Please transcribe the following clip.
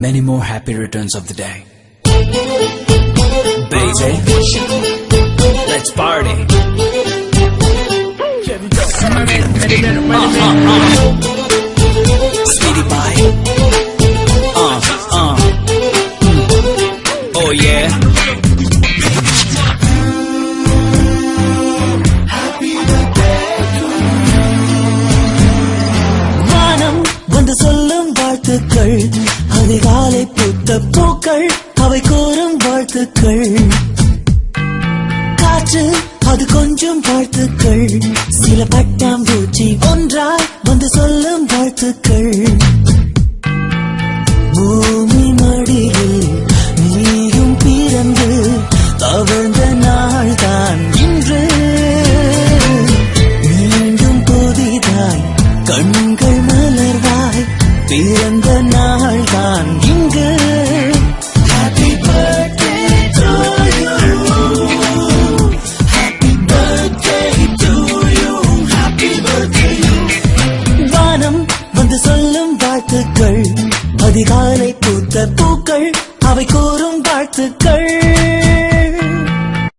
many more happy returns of the day. Baby, let's party. Speedy pie. Uh, uh. Mm. Oh yeah. மாலை பூத்த பூக்கள் அவை கோரும் வாழ்த்துக்கள். காற்று அது கொஞ்சம் வாழ்த்துக்கள். சில பட்டாம் பூச்சி ஒன்றாய் வந்து சொல்லும் வாழ்த்துக்கள். பூமி மடியில் நீயும் பிறந்து தவழ்ந்த நாள்தான் இன்று. மீண்டும் புதிதாய் கண்கள் மலர்வாய் பிறந்த நாள். சொல்லும் வாழ்த்துக்கள் அதிகாலை பூத்த பூக்கள் அவை கூறும் வாழ்த்துக்கள்.